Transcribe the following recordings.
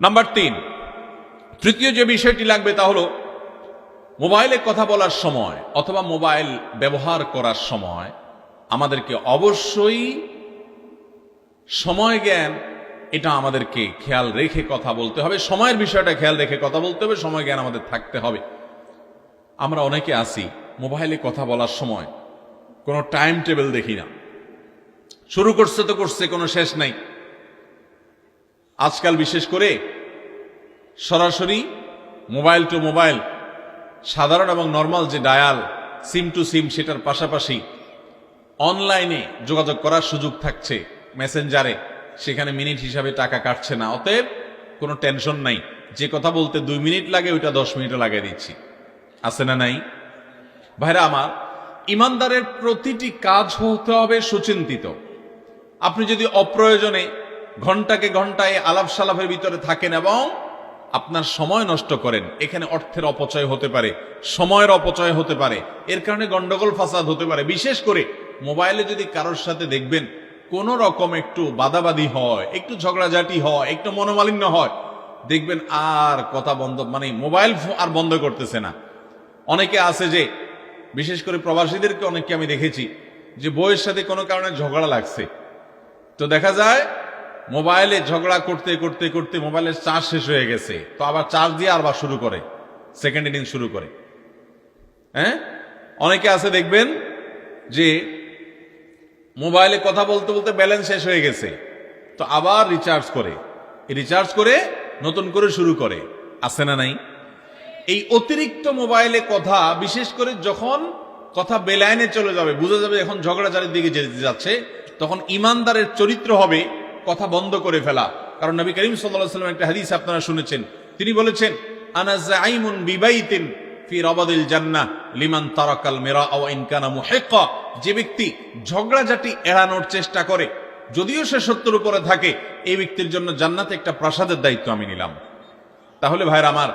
Number তিন। তৃতীয় যে বিষয়টি লাগবে তা হলো, মোবাইলে কথা বলার সময় অথবা মোবাইল ব্যবহার করার সময় আমাদেরকে অবশ্যই সময় জ্ঞান, এটা আমাদেরকে খেয়াল রেখে কথা বলতে হবে। সময়ের বিষয়টা খেয়াল রেখে কথা বলতে হবে, সময় জ্ঞান আমাদের থাকতে হবে। আমরা অনেকে আসি মোবাইলে কথা বলার সময় কোনো টাইম টেবিল দেখি না। শুরু করছে তো করছে, কোনো শেষ নাই। আজকাল বিশেষ করে সরাসরি মোবাইল টু মোবাইল, সাধারণ এবং নর্মাল যে ডায়াল, সিম টু সিম, সেটার পাশাপাশি অনলাইনে যোগাযোগ করার সুযোগ থাকছে মেসেঞ্জারে। সেখানে মিনিট হিসাবে টাকা কাটছে না। অতএব কোনো টেনশন নাই। যে কথা বলতে দুই মিনিট লাগে, ওইটা দশ মিনিটও লাগিয়ে দিচ্ছি। আছে না নাই? ভাইরা আমার, ইমানদারের প্রতিটি কাজ হতে হবে সুচিন্তিত। আপনি যদি অপ্রয়োজনে ঘন্টাকে ঘন্টায় আলাপ সালাফের ভিতরে থাকেন এবং আপনার সময় নষ্ট করেন। এখানে অর্থের অপচয় হতে পারে, সময়ের অপচয় হতে পারে, এর কারণে গন্ডগোল, ফাসাদ হতে পারে। বিশেষ করে মোবাইলে যদি কারোর সাথে দেখবেন কোন রকম একটু বাদাবাদি হয়, একটু ঝগড়াঝাটি হয়, একটু মনোমালিন্য হয়, দেখবেন আর কথা বন্ধ মানে মোবাইল আর বন্ধ করতেছে না। অনেকে আছে যে, বিশেষ করে প্রবাসীদেরকে অনেককে আমি দেখেছি যে বইয়ের সাথে কোনো কারণে ঝগড়া লাগছে। তো দেখা যায় মোবাইলে ঝগড়া করতে করতে করতে মোবাইলের চার্জ শেষ হয়ে গেছে। তো আবার চার্জ দিয়ে আবার শুরু করে। সেকেন্ড ইনিংস শুরু করে। হ্যাঁ? অনেকে আছে দেখবেন যে মোবাইলে কথা বলতে বলতে ব্যালেন্স শেষ হয়ে গেছে। তো আবার রিচার্জ করে। রিচার্জ করে নতুন করে শুরু করে। আছে না নাই? এই অতিরিক্ত মোবাইলে কথা, বিশেষ করে যখন কথা বেলাইনে চলে যাবে, বোঝা যাবে এখন ঝগড়াঝাড়ির দিকে যেতে যাচ্ছে, তখন ইমানদারের চরিত্র হবে কথা বন্ধ করে ফেলা। কারণ নবী করিম সাল্লাহ সাল্লাম একটা হাদিস আপনারা শুনেছেন। তিনি বলেছেন, আনা জাইমুন বিবাইতিন ফি রবাদিল জান্নাহ লিমান তারাকাল মেরা আও ইনকানা মুহিক্কা। যে ব্যক্তি ঝগড়াঝাটি এড়ানোর চেষ্টা করে, যদিও সে সত্যের উপরে থাকে, এই ব্যক্তির জন্য জান্নাতে একটা প্রাসাদের দায়িত্ব আমি নিলাম। তাহলে ভাইরা আমার,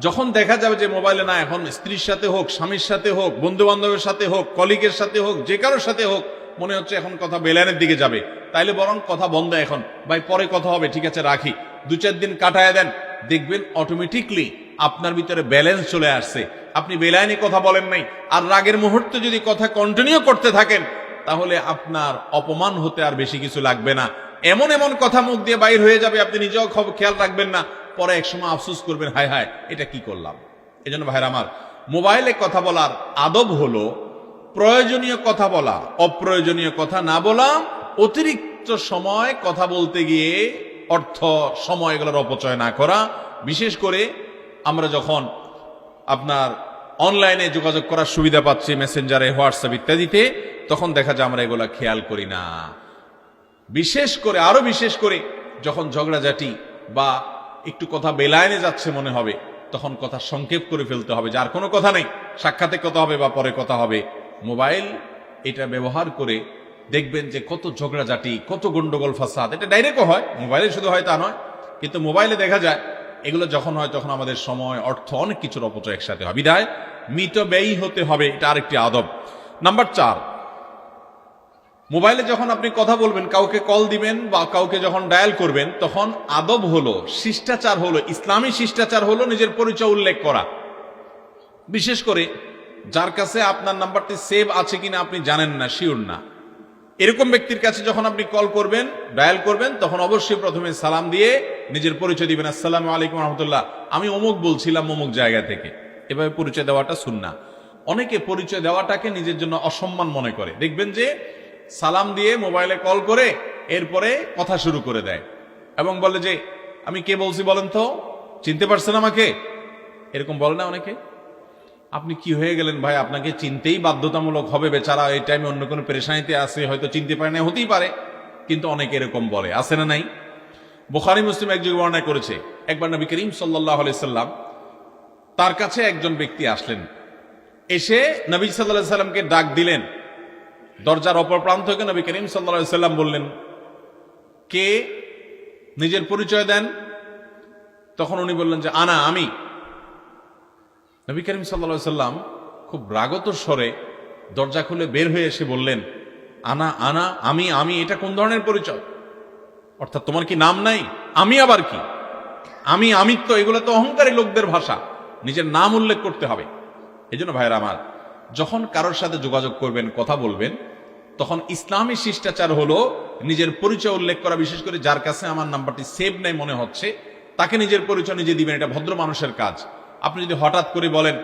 যখন দেখা যাবে যে মোবাইলে না, এখন স্ত্রীর সাথে হোক, স্বামীর সাথে হোক বন্ধু বান্ধবের সাথে হোক, কলিগের সাথে হোক, যে কারোর সাথে হোক, মনে হচ্ছে এখন কথা বেলানের দিকে যাবে। তাইলে বরং কথা বন্ধ এখন। ভাই, পরে কথা হবে, ঠিক আছে, রাখি। দু চার দিন কাটায় দেন। দেখবেন অটোমেটিকলি আপনার ভিতরে ব্যালেন্স চলে আসছে। আপনি বেলাইনে কথা বলেন নাই। আর রাগের মুহূর্তে যদি কথা কন্টিনিউ করতে থাকেন, তাহলে আপনার অপমান হতে আর বেশি কিছু লাগবে না। এমন এমন কথা মুখ দিয়ে বাইর হয়ে যাবে, আপনি নিজেও খবর খেয়াল রাখবেন না। পরে একসময় আফসোস করবেন, হায় হায়, এটা কি করলাম? এই জন্য ভাইরা আমার, মোবাইলে কথা বলার আদব হলো, প্রয়োজনীয় কথা বলা, অপ্রয়োজনীয় কথা না বলা অতিরিক্ত সময় কথা বলতে গিয়ে অর্থ সময় এগুলোর অপচয় না করা, বিশেষ করে আমরা যখন আপনার অনলাইনে যোগাযোগ করার সুবিধা পাচ্ছি, মেসেঞ্জারে, হোয়াটসঅ্যাপ ইত্যাদিতে, তখন দেখা যায় আমরা এগুলা খেয়াল করি না। বিশেষ করে, আরও বিশেষ করে যখন ঝগড়াঝাটি বা একটু কথা বেলায়নে যাচ্ছে মনে হবে, তখন কথা সংক্ষেপ করে ফেলতে হবে, যার কোনো কথা নেই। সাক্ষাতে কথা হবে বা পরে কথা হবে। মোবাইল এটা ব্যবহার করে দেখবেন যে কত ঝগড়াঝাটি কত গন্ডগোল ফাসাদ। এটা ডাইরেক্টও হয় মোবাইলে শুধু হয় তা নয়। কিন্তু মোবাইলে দেখা যায়, এগুলো যখন হয় তখন আমাদের সময়, অর্থ অনেক কিছুর অপচয় একসাথে হয়। বিধায় মিত ব্যয়ী হতে হবে, এটা আরেকটি আদব। নাম্বার চার মোবাইলে যখন আপনি কথা বলবেন, কাউকে কল দিবেন বা কাউকে যখন ডায়াল করবেন, তখন আদব হলো, শিষ্টাচার হলো, ইসলামী শিষ্টাচার হলো নিজের পরিচয় উল্লেখ করা। বিশেষ করে, যার কাছে আপনার নাম্বারটি সেভ আছে কিনা আপনি জানেন না শিওর না। এরকম ব্যক্তির কাছে যখন আপনি কল করবেন, ডায়াল করবেন, তখন অবশ্যই প্রথমে সালাম দিয়ে নিজের পরিচয় দিবেন। আসসালাম আলাইকুম রহমতুল্লাহ। আমি অমুক বলছিলাম অমুক জায়গা থেকে। এভাবে পরিচয় দেওয়াটা শুননা অনেকে পরিচয় দেওয়াটাকে নিজের জন্য অসম্মান মনে করে। দেখবেন যে সালাম দিয়ে মোবাইলে কল করে এরপরে কথা শুরু করে দেয় এবং বলে যে, আমি কে বলছি বলেন তো? চিনতে পারছেন আমাকে? এরকম বলে না অনেকে? আপনি কি হয়ে গেলেন ভাই? আপনাকে চিনতেই বাধ্যতামূলক হবে বেচারা। এই টাইমে অন্য কোনো পেরেশানিতে আছে, হয়তো চিনতে পারে না হতেই পারে। কিন্তু অনেকে এরকম বলে। আছে না নাই? বোখারি, মুসলিম এক যুগে বর্ণনা করেছে, একবার নবী করিম সাল্লাহ সাল্লাম তার কাছে একজন ব্যক্তি আসলেন। এসে নবী সাল্লাহ সাল্লামকে ডাক দিলেন। দরজার অপর প্রান্ত থেকে নবী করিম সাল্লা সাল্লাম বললেন, কে? নিজের পরিচয় দেন? তখন উনি বললেন যে, আনা, আমি। নবী করিম সাল্লা সাল্লাম খুব রাগত স্বরে দরজা খুলে বের হয়ে এসে বললেন, আনা আনা, আমি আমি, এটা কোন ধরনের পরিচয়? অর্থাৎ তোমার কি নাম নাই? আমি আবার কি? আমি আমিত্ব এগুলো তো অহংকারী লোকদের ভাষা। নিজের নাম উল্লেখ করতে হবে। এই জন্য ভাইরা আমার, যখন কারোর সাথে যোগাযোগ করবেন, কথা বলবেন, তখন ইসলামী শিষ্টাচার হলো নিজের পরিচয় উল্লেখ করা, বিশেষ করে যার কাছে আমার নাম্বারটি সেভ নাই মনে হচ্ছে, তাকে নিজের পরিচয় নিজে দিবেন, এটা ভদ্র মানুষের কাজ। আপনি যদি হঠাৎ করে বলেন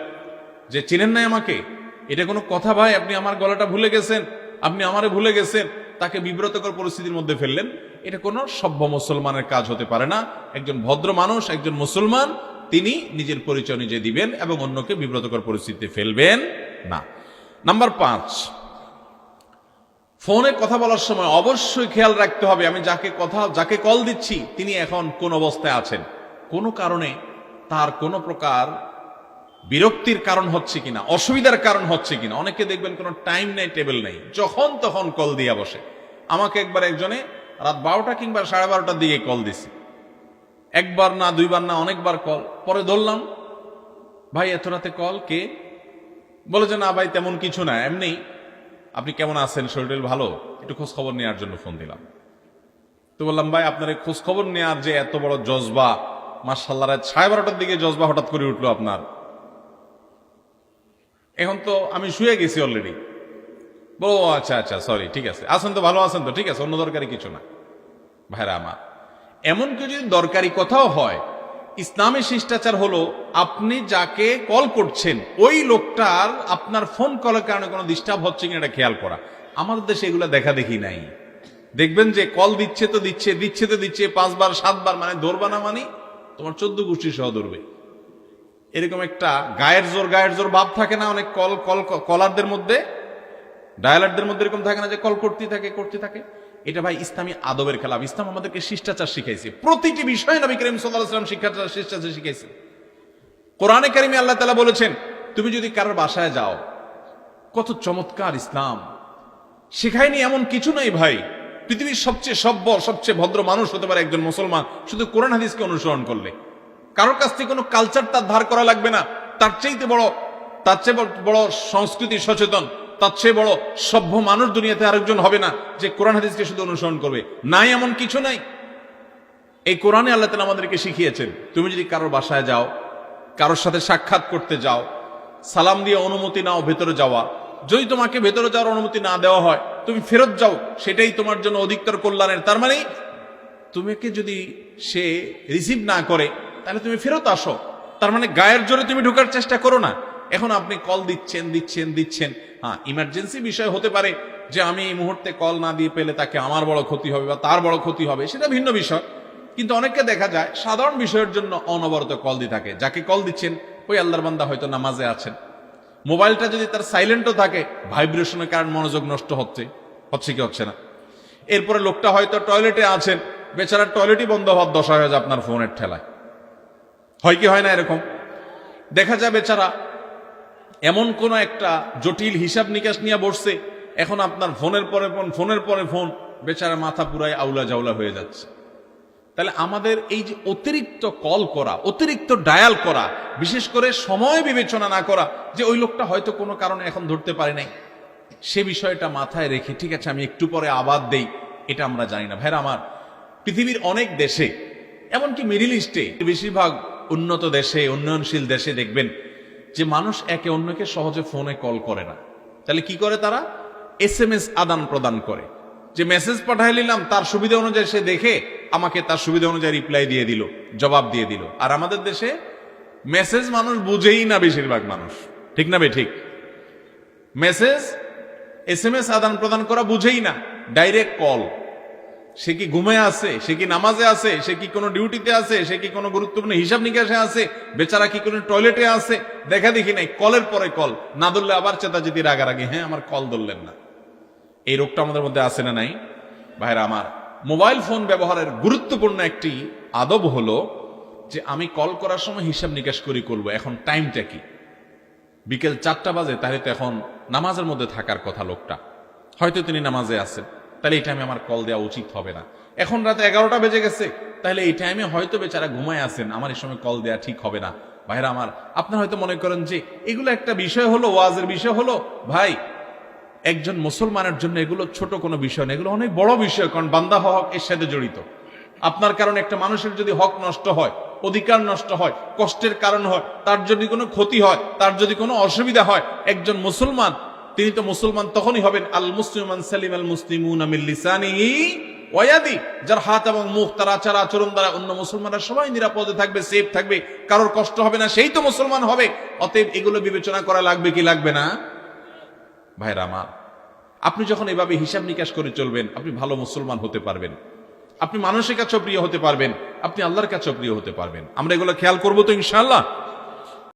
যে, চিনেন নাই আমাকে? এটা কোনো কথা ভাই? আপনি আমার গলাটা ভুলে গেছেন? আপনি আমারে ভুলে গেছেন? তাকে বিব্রতকর পরিস্থিতির মধ্যে ফেললেন। এটা কোনো সভ্য মুসলমানের কাজ হতে পারে না। একজন ভদ্র মানুষ, একজন মুসলমান, তিনি নিজের পরিচয় নিজে দিবেন এবং অন্যকে বিব্রতকর পরিস্থিতিতে ফেলবেন না। নাম্বার পাঁচ, ফোনে কথা বলার সময় অবশ্যই খেয়াল রাখতে হবে। আমি যাকে কথা, যাকে কল দিচ্ছি, তিনি এখন কোন অবস্থায় আছেন? কোনো কারণে তার কোনো প্রকার বিরক্তির কারণ হচ্ছে কিনা, অসুবিধার কারণ হচ্ছে কিনা, অনেকে দেখবেন কোনো টাইম নেই টেবিল নেই, যখন তখন কল দিয়া বসে। আমাকে একবার একজনে রাত বারোটা কিংবা সাড়ে বারোটার দিকে কল দিছে। একবার না, দুইবার না, অনেকবার কল পরে ধরলাম, ভাই, এত রাতে কল কে? বলে যে, না ভাই, তেমন কিছু না, এমনি। আপনি কেমন আছেন? শরীর ভালো? একটু খোঁজ খবর নেওয়ার জন্য ফোন দিলাম। তো বললাম, ভাই, আপনার খোঁজ খবর নেওয়ার যে এত বড় জজবা মার্শাল্লাহ রাত সাড়ে বারোটার দিকে জজবা হঠাৎ করে উঠল আপনার। এখন তো আমি শুয়ে গেছি অলরেডি "ও, আচ্ছা আচ্ছা সরি ঠিক আছে। আছেন তো ভালো আছেন তো ঠিক আছে অন্য দরকারি কিছু না। ভাইরা আমার এমন কেউ যদি দরকারি কথাও হয় ইসলামী শিষ্টাচার হলো আপনি যাকে কল করছেন ওই লোকটার আপনার ফোন কলের কারণে কোনো ডিস্টার্ব হচ্ছে কিনা এটা খেয়াল করা। আমাদের দেশে এগুলো দেখা দেখি নাই। দেখবেন যে কল দিচ্ছে তো দিচ্ছে দিচ্ছে তো দিচ্ছে পাঁচবার সাতবার মানে ধরবা না মানে তোমার চোদ্দ গোষ্ঠী সহ ধরবে। এরকম একটা গায়ের জোর গায়ের জোর ভাব থাকে না, অনেক কল কল কলারদের মধ্যে। ডায়ালারদের মধ্যে এরকম থাকে না যে কল করতে থাকে করতে থাকে। এটা ভাই ইসলামী আদবের খেলাফ। ইসলাম আমাদেরকে শিষ্টাচার শিখাইছে। প্রতিটি বিষয়ে নবী করিম সাল্লাহ সাল্লাম শিক্ষাচার, শিষ্টাচার শিখাইছে কোরআনে কারিমে আল্লাহ তালা বলেছেন, তুমি যদি কারোর বাসায় যাও, কত চমৎকার ইসলাম। শেখায়নি এমন কিছু নাই ভাই। পৃথিবীর সবচেয়ে সভ্য, সবচেয়ে ভদ্র মানুষ হতে পারে একজন মুসলমান। শুধু কোরআন হাদিসকে অনুসরণ করলে। কারোর কাছ থেকে কোনো কালচার তার ধার করা লাগবে না। তার চাইতে বড়, তার চেয়ে বড়- সংস্কৃতি সচেতন। তার চেয়ে বড় সভ্য মানুষ দুনিয়াতে আরেকজন হবে না যে কোরআন হাদিসকে শুধু অনুসরণ করবে। নাই এমন কিছু নাই। এই কোরআনে আল্লাহ তালা আমাদেরকে শিখিয়েছেন, তুমি যদি কারোর বাসায় যাও, কারোর সাথে সাক্ষাৎ করতে যাও, সালাম দিয়ে অনুমতি নাও ভেতরে যাওয়া যদি তোমাকে ভেতরে যাওয়ার অনুমতি না দেওয়া হয়, তুমি ফেরত যাও, সেটাই তোমার জন্য অধিকতর কল্যাণের। তার মানে তোমাকে যদি সে রিসিভ না করে, তাহলে তুমি ফেরত আসো। তার মানে গায়ের জোরে তুমি ঢোকার চেষ্টা করো না। এখন আপনি কল দিচ্ছেন দিচ্ছেন দিচ্ছেন। হ্যাঁ ইমার্জেন্সি বিষয় হতে পারে যে আমি এই মুহূর্তে কল না দিয়ে পেলে তাকে আমার বড় ক্ষতি হবে বা তার বড় ক্ষতি হবে, সেটা ভিন্ন বিষয়। কিন্তু অনেককে দেখা যায়, সাধারণ বিষয়ের জন্য অনবরত কল দিয়ে থাকে। যাকে কল দিচ্ছেন, ওই আল্লাহর বান্দা হয়তো নামাজে আছেন। মোবাইলটা যদি তার সাইলেন্টও থাকে ভাইব্রেশনের কারণ মনোযোগ নষ্ট হচ্ছে হচ্ছে কি, হচ্ছে না। এরপরে লোকটা হয়তো টয়লেটে আছেন বেচারা টয়লেটই বন্ধ হওয়ার দশা হয়ে যায় আপনার ফোনের ঠেলায়। হয় কি, হয় না এরকম? দেখা যায় বেচারা এমন কোন একটা জটিল হিসাব নিকাশ নিয়ে বসছে, এখন আপনার ফোনের পরে ফোন ফোনের পরে ফোন বেচারা মাথা পুরাই আউলা জাউলা হয়ে যাচ্ছে। তাহলে আমাদের এই যে অতিরিক্ত কল করা, অতিরিক্ত ডায়াল করা, বিশেষ করে সময় বিবেচনা না করা, যে ওই লোকটা হয়তো কোনো কারণে এখন ধরতে পারে নাই, সে বিষয়টা মাথায় রেখে, ঠিক আছে, আমি একটু পরে আবাদ দেই, এটা আমরা জানি না। ভাইরা আমার, পৃথিবীর অনেক দেশে, এমনকি মিডিল ইস্টে, বেশিরভাগ উন্নত দেশে, উন্নয়নশীল দেশে দেখবেন, যে মানুষ একে অন্যকে সহজে ফোনে কল করে না। তাহলে কি করে তারা? এস এম এস আদান প্রদান করে। যে মেসেজ পাঠাই নিলাম, তার সুবিধা অনুযায়ী সে দেখে আমাকে তার সুবিধা অনুযায়ী রিপ্লাই দিয়ে দিল, জবাব দিয়ে দিল। আর আমাদের দেশে মেসেজ মানুষ বুঝেই না বেশিরভাগ মানুষ। ঠিক না বে, ঠিক? মেসেজ এস এম এস আদান প্রদান করা বুঝেই না। ডাইরেক্ট কল সে কি ঘুমে আছে? সে কি নামাজে আছে? সে কি কোনো ডিউটিতে আছে? সে কি কোনো গুরুত্বপূর্ণ হিসাব নিকাশে আছে? বেচারা কি কোনো টয়লেটে আছে? দেখা দেখি নাই কলের পরে কল না ধরলে আবার চেতা যদি রাগারাগি হ্যাঁ আমার কল ধরলেন না। এই রোগটা আমাদের মধ্যে আছে না নাই? ভাইরা আমার মোবাইল ফোন ব্যবহারের গুরুত্বপূর্ণ একটি আদব হলো যে আমি কল করার সময় হিসাব নিকাশ করি করব। এখন টাইমটা কি? বিকেল চারটা বাজে, তাহলে তো এখন নামাজের মধ্যে থাকার কথা লোকটা। হয়তো তিনি নামাজে আছেন। তাহলে এই টাইমে আমার কল দেওয়া উচিত হবে না। এখন রাতে এগারোটা বেজে গেছে, তাহলে এই টাইমে হয়তো বেচারা ঘুমায় আছেন। আমার এই সময় কল দেওয়া ঠিক হবে না। ভাইরা আমার, আপনার হয়তো মনে করেন যে এগুলো একটা বিষয় হলো, ওয়াজের বিষয় হলো। ভাই একজন মুসলমানের জন্য এগুলো ছোট কোনো বিষয় না, এগুলো অনেক বড় বিষয়, কারণ বান্দা হক এর সাথে জড়িত। আপনার কারণে একটা মানুষের যদি হক নষ্ট হয়, অধিকার নষ্ট হয়, কষ্টের কারণ হয়, তার যদি কোনো ক্ষতি হয়, তার যদি কোনো অসুবিধা হয়, একজন মুসলমান, তিনি তো মুসলমান তখনই হবেন আল মুসলিমান সালিম আল মুসলিমুন আমিল লিসানিহি ওয়াদি যার হাত এবং মুখ, তার আচার, আচরণ দ্বারা অন্য মুসলমানরা সবাই নিরাপদে থাকবে সেফ থাকবে, কারোর কষ্ট হবে না, সেই তো মুসলমান হবে, অতএব এগুলো বিবেচনা করা লাগবে কি লাগবে না? ভাইরা আমার, আপনি যখন এভাবে হিসাব নিকাশ করে চলবেন, আপনি ভালো মুসলমান হতে পারবেন। আপনি মানুষের কাছেও প্রিয় হতে পারবেন, আপনি আল্লাহর কাছেও প্রিয় হতে পারবেন। আমরা এগুলো খেয়াল করব তো ইনশাআল্লাহ?